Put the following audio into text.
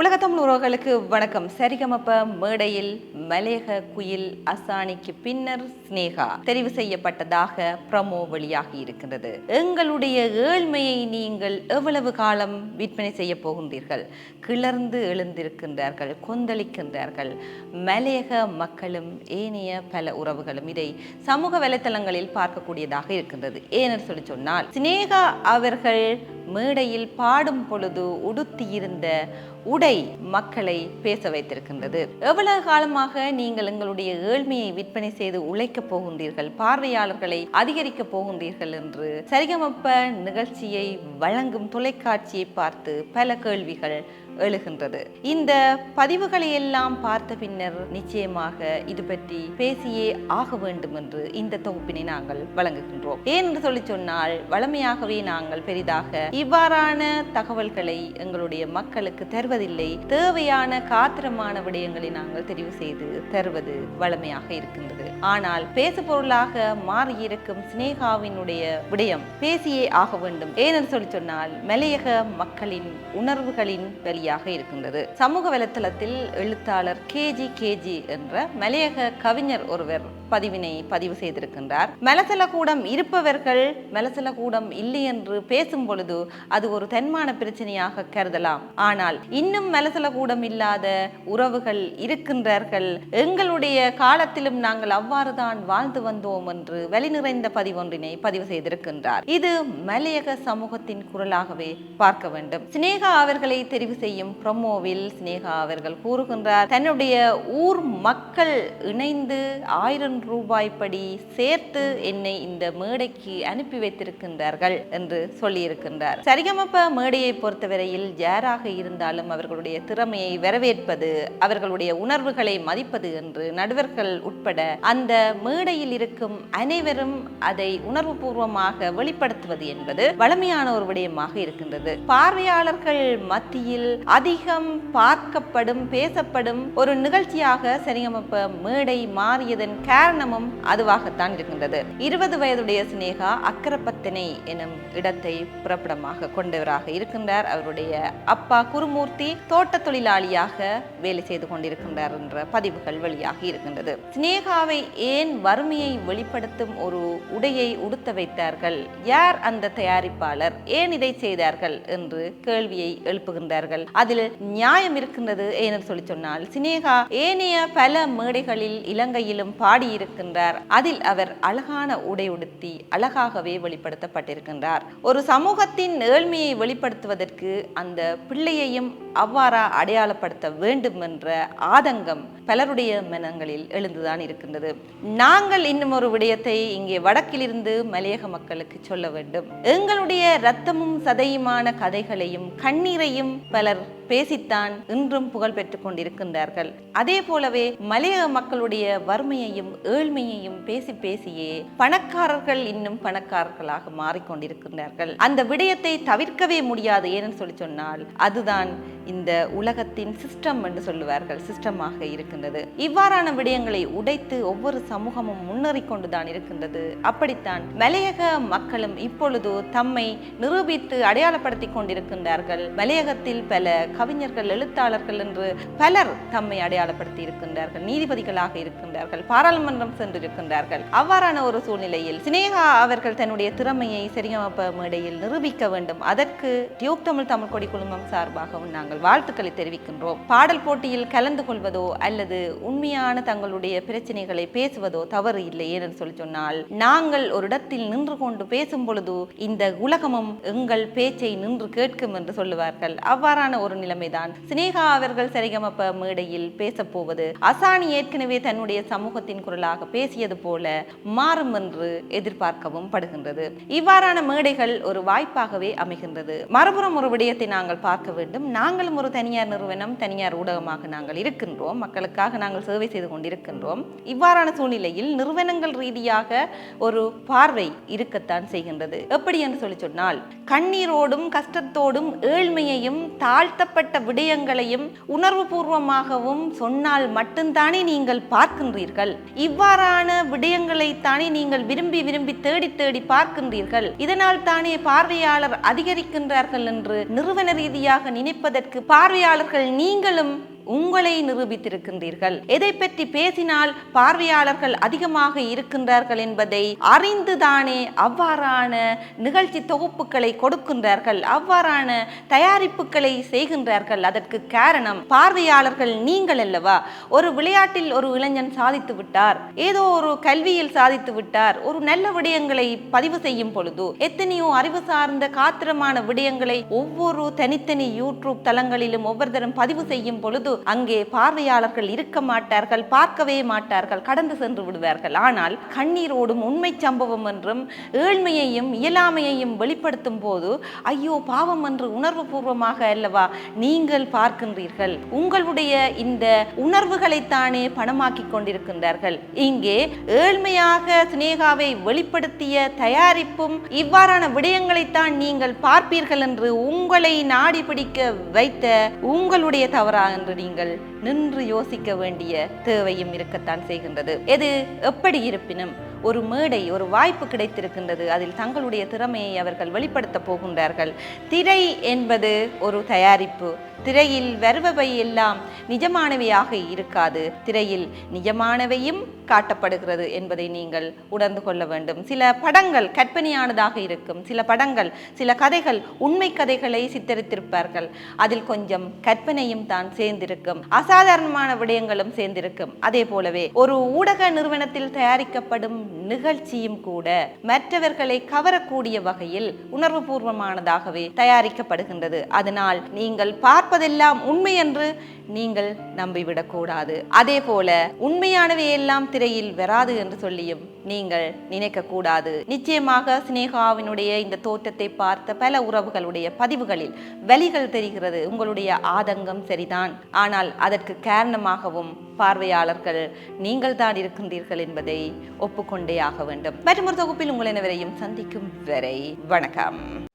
உலகத்தமிழ் உறவுகளுக்கு வணக்கம். சரிகமப்ப மேடையில் மலேக குயில் அசானிக்கு பின்னர் ஸ்னேகா தெரிவு செய்யப்பட்டதாக பிரமோ வெளியாகி இருக்கின்றது. எங்களுடைய ஏழ்மையை நீங்கள் எவ்வளவு காலம் விற்பனை செய்ய போகின்றீர்கள்? கிளர்ந்து எழுந்திருக்கின்றார்கள் கொந்தளிக்கின்றார்கள். மலேக மக்களும் ஏனைய பல உறவுகளும் இதை சமூக வலைத்தளங்களில் பார்க்கக்கூடியதாக இருக்கின்றது. ஏனென்று சொல்லி சொன்னால் சினேகா அவர்கள் மேடையில் பாடும் பொழுது உடுத்தியிருந்த உடை மக்களை பேச வைத்திருக்கின்றது. எவ்வளவு காலமாக நீங்கள் எங்களுடைய ஏழ்மையை விற்பனை செய்து உழைக்கப் போகின்றீர்கள்? பார்வையாளர்களை அதிகரிக்கப் போகின்றீர்கள் என்று சரிகமப்ப நிகழ்ச்சியை வழங்கும் தொலைக்காட்சியை பார்த்து பல கேள்விகள் எழுகின்றது. இந்த பதிவுகளை எல்லாம் பார்த்த பின்னர் நிச்சயமாக இது பற்றி பேசியே ஆக வேண்டும் என்று இந்த தொகுப்பினை நாங்கள் வழங்குகின்றோம். ஏன் என்று சொல்லி சொன்னால் வளமையாகவே நாங்கள் பெரிதாக இவ்வாறான தகவல்களை எங்களுடைய மக்களுக்கு தருவதில்லை. தேவையான காத்திரமான விடயங்களை நாங்கள் தெரிவு செய்து தருவது வளமையாக இருக்கின்றது. ஆனால் பேசு பொருளாக மாறியிருக்கும் சினேகாவினுடைய விடயம் பேசியே ஆக வேண்டும். ஏனென்று சொல்லி சொன்னால் மலையக மக்களின் உணர்வுகளின் வெளியாக இருக்கின்றது. சமூக வலைத்தளத்தில் எழுத்தாளர் கேஜி கேஜி என்ற மலையக கவிஞர் ஒருவர் பதிவினை பதிவு செய்திருக்கின்றார். மலசல கூடம் இருப்பவர்கள் மலசல கூடம் இல்லை என்று பேசும் பொழுது அது ஒரு தன்மான பிரச்சனையாக கருதலாம். ஆனால் இன்னும் மலசல கூடம் இல்லாத உறவுகள் இருக்கின்றார்கள். எங்களுடைய காலத்திலும் நாங்கள் அவ்வாறு தான் வாழ்ந்து வந்தோம் என்று வழி நிறைந்த பதிவொன்றினை பதிவு செய்திருக்கின்றார். இது மலையக சமூகத்தின் குரலாகவே பார்க்க வேண்டும். சினேகா அவர்களை தெரிவு செய்ய செய்யும் ப்ரமோவில் சினேகா அவர்கள் கூறுகின்றார். தன்னுடைய ஊர் மக்கள் இணைந்து ஆயிரம் ரூபாய் படி சேர்த்து என்னை இந்த மேடைக்கு அனுப்பி வைத்திருக்கின்றார்கள் என்று சொல்லியிருக்கின்றார். சரிகமப்ப மேடையை பொறுத்தவரையில் யாராக இருந்தாலும் அவர்களுடைய திறமையை வரவேற்பது அவர்களுடைய உணர்வுகளை மதிப்பது என்று நடுவர்கள் உட்பட அந்த மேடையில் இருக்கும் அனைவரும் அதை உணர்வுபூர்வமாக வெளிப்படுத்துவது என்பது வளமையான ஒரு விடயமாக இருக்கின்றது. பார்வையாளர்கள் மத்தியில் அதிகம் பார்க்கப்படும் பேசப்படும் ஒரு நிகழ்ச்சியாக சரிகமப்ப மேடை மாறியதன் காரணமும் அதுவாகத்தான் இருக்கின்றது. இருபது வயதுடைய சினேகா அக்கரப்பத்தினை எனும் இடத்தை புறப்படமாக கொண்டவராக இருக்கின்றார். அவருடைய அப்பா குருமூர்த்தி தோட்ட தொழிலாளியாக வேலை செய்து கொண்டிருக்கின்றார் என்ற பதிவுகள் வெளியாகி இருக்கின்றது. சினேகாவை ஏன் வறுமையை வெளிப்படுத்தும் ஒரு உடையை உடுத்த வைத்தார்கள்? யார் அந்த தயாரிப்பாளர்? ஏன் இதை செய்தார்கள்? என்று கேள்வியை எழுப்புகின்றார்கள். அதில் நியாயம் இருக்கின்றது ஏனென்று சொல்லி சொன்னால். சினேகா ஏனைய பல மேடைகளில் இலங்கையிலும் பாடியிருக்கின்றார். அதில் அவர் அழகான உடை உடுத்தி அழகாகவே வெளிப்படுத்தப்பட்டிருக்கின்றார். ஒரு சமூகத்தின் ஏழ்மையை வெளிப்படுத்துவதற்கு அந்த பிள்ளையையும் அவ்வாறா அடையாளப்படுத்த வேண்டும் என்ற ஆதங்கம் பலருடைய மனங்களில் எழுந்துதான் இருக்கின்றது. நாங்கள் இன்னும் ஒரு விடயத்தை இங்கே வடக்கிலிருந்து மலையக மக்களுக்கு சொல்ல வேண்டும். எங்களுடைய இரத்தமும் சதையுமான கதைகளையும் கண்ணீரையும் பலர் Amen. பேசித்தான் இன்றும் புகழ் பெற்றுக் கொண்டிருக்கின்றார்கள். அதே போலவே மலையக மக்களுடைய வறுமையையும் ஏழ்மையையும் பேசி பேசியே பணக்காரர்கள் இன்னும் பணக்காரர்களாக மாறிக்கொண்டிருக்கின்றார்கள் அந்த விடயத்தை தவிர்க்கவே முடியாது ஏன்னு சொல்லி சொன்னால் அதுதான் இந்த உலகத்தின் சிஸ்டம் என்று சொல்லுவார்கள் சிஸ்டமாக இருக்கின்றது. இவ்வாறான விடயங்களை உடைத்து ஒவ்வொரு சமூகமும் முன்னேறிக்கொண்டுதான் இருக்கின்றது. அப்படித்தான் மலையக மக்களும் இப்பொழுது தம்மை நிரூபித்து அடையாளப்படுத்தி கொண்டிருக்கின்றார்கள். மலையகத்தில் பல கவிஞர்கள் எழுத்தாளர்கள் என்று பலர் தம்மை அடையாளப்படுத்தி இருக்கின்றார்கள் நீதிபதிகளாக இருக்கின்றார்கள் பாராளுமன்றம் சென்றிருக்கின்றார்கள். அவ்வாறான ஒரு சூழ்நிலையில் சினேகா அவர்கள் தன்னுடைய திறமையை சரிகமப்ப மேடையில் நிரூபிக்க வேண்டும். அதற்கு டியூப் தமிழ் தமிழ் கொடி குழுமம் சார்பாகவும் நாங்கள் வாழ்த்துக்களை தெரிவிக்கின்றோம். பாடல் போட்டியில் கலந்து கொள்வதோ அல்லது உண்மையான தங்களுடைய பிரச்சனைகளை பேசுவதோ தவறு இல்லை என்று சொல்லி சொன்னால் நாங்கள் ஒரு இடத்தில் நின்று கொண்டு பேசும் பொழுது இந்த உலகமும் எங்கள் பேச்சை நின்று கேட்கும் என்று சொல்லுவார்கள். அவ்வாறான ஒரு நிலை நிலைமைதான். சினேகா அவர்கள் சரிகமப்ப மேடையில் பேசப்போவது அசானி ஏற்கனவே தன்னுடைய சமூகத்தின் குரலாக பேசியது போல மாறும் என்று எதிர்பார்க்கவும் படுகின்றது. இவ்வாறான மேடைகள் ஒரு வாய்ப்பாகவே அமைகின்றது. மறுபுறம் ஒரு விடயத்தை நாங்கள் பார்க்க வேண்டும். நாங்களும் ஒரு தனியார் நிறுவனம் தனியார் ஊடகமாக நாங்கள் இருக்கின்றோம். மக்களுக்காக நாங்கள் சேவை செய்து கொண்டிருக்கின்றோம். இவ்வாறான சூழ்நிலையில் நிறுவனங்கள் ரீதியாக ஒரு பார்வை இருக்கத்தான் செய்கின்றது. எப்படி என்று சொல்லி சொன்னால் கண்ணீரோடும் கஷ்டத்தோடும் ஏழ்மையையும் தாழ்த்தப்பட்ட சம்பந்தப்பட்ட விடயங்களையும் உணர்வுபூர்வமாகவும் சொன்னால் மட்டும்தானே நீங்கள் பார்க்கின்றீர்கள். இவ்வாறான விடயங்களை தானே நீங்கள் விரும்பி விரும்பி தேடி தேடி பார்க்கின்றீர்கள். இதனால் தானே பார்வையாளர் அதிகரிக்கின்றார்கள் என்று நிறுவன ரீதியாக நினைப்பதற்கு பார்வையாளர்கள் நீங்களும் உங்களை நிரூபித்திருக்கின்றீர்கள். எதை பற்றி பேசினால் பார்வையாளர்கள் அதிகமாக இருக்கின்றார்கள் என்பதை அறிந்துதானே அவ்வாறான நிகழ்ச்சி தொகுப்புகளை கொடுக்கின்றார்கள் அவ்வாறான தயாரிப்புகளை செய்கின்றார்கள். அதற்கு காரணம் பார்வையாளர்கள் நீங்கள் அல்லவா? ஒரு விளையாட்டில் ஒரு இளைஞன் சாதித்து விட்டார் ஏதோ ஒரு கல்வியில் சாதித்து விட்டார் ஒரு நல்ல விடயங்களை பதிவு செய்யும் பொழுது எத்தனையோ அறிவு சார்ந்த காத்திரமான விடயங்களை ஒவ்வொரு தனித்தனி யூடியூப் தளங்களிலும் ஒவ்வொருத்தரும் பதிவு செய்யும் பொழுது அங்கே பார்வையாளர்கள் இருக்க மாட்டார்கள் பார்க்கவே மாட்டார்கள் கடந்து சென்று விடுவார்கள். ஆனால் கண்ணீரோடும் உண்மை சம்பவம் என்றும் ஏழ்மையையும் இயலாமையையும் வெளிப்படுத்தும் போது ஐயோ பாவம் என்று உணர்வு பூர்வமாக அல்லவா நீங்கள் பார்க்கின்றீர்கள்? உங்களுடைய இந்த உணர்வுகளைத்தானே பணமாக்கி கொண்டிருக்கின்றார்கள். இங்கே ஏழ்மையாக சினேகாவை வெளிப்படுத்திய தயாரிப்பும் இவ்வாறான விடயங்களைத்தான் நீங்கள் பார்ப்பீர்கள் என்று உங்களை நாடி பிடிக்க வைத்த உங்களுடைய தவறா என்று நீங்கள் நின்று யோசிக்க வேண்டிய தேவையும் இருக்கத்தான் செய்கின்றது. எது எப்படி இருப்பினும் ஒரு மேடை ஒரு வாய்ப்பு கிடைத்திருக்கின்றது. அதில் தங்களுடைய திறமையை அவர்கள் வெளிப்படுத்த போகின்றார்கள். திரை என்பது ஒரு தயாரிப்பு. திரையில் வருபவை எல்லாம் நிஜமானவையாக இருக்காது. திரையில் நிஜமானவையும் காட்டப்படுகிறது என்பதை நீங்கள் உணர்ந்து கொள்ள வேண்டும். சில படங்கள் கற்பனையானதாக இருக்கும். சில படங்கள் சில கதைகள் உண்மை கதைகளை சித்தரித்திருப்பார்கள். அதில் கொஞ்சம் கற்பனையும் தான் சேர்ந்திருக்கும். அசாதாரணமான விடயங்களும் சேர்ந்திருக்கும். அதே போலவே ஒரு ஊடக நிறுவனத்தில் தயாரிக்கப்படும் நிகழ்ச்சியும் கூட மற்றவர்களை கவரக்கூடிய வகையில் உணர்வுபூர்வமானதாகவே தயாரிக்கப்படுகின்றது. அதனால் நீங்கள் பார்ப்பதெல்லாம் உண்மை என்று நீங்கள் நம்பிவிடக் கூடாது அதே போல உண்மையானவை எல்லாம் திரையில் வராது என்று சொல்லியும் நீங்கள் நினைக்கக்கூடாது. நிச்சயமாக சினேகாவினுடைய இந்த தோற்றத்தை பார்த்த பல உறவுகளுடைய பதிவுகளில் வலிகள் தெரிகிறது. உங்களுடைய ஆதங்கம் சரிதான். ஆனால் அதற்கு காரணமாகவும் பார்வையாளர்கள் நீங்கள் தான் இருக்கின்றீர்கள் என்பதை ஒப்புக்கொண்டே ஆக வேண்டும். மற்றொரு தொகுப்பில் உங்கள் அனைவரையும் சந்திக்கும் வரை வணக்கம்.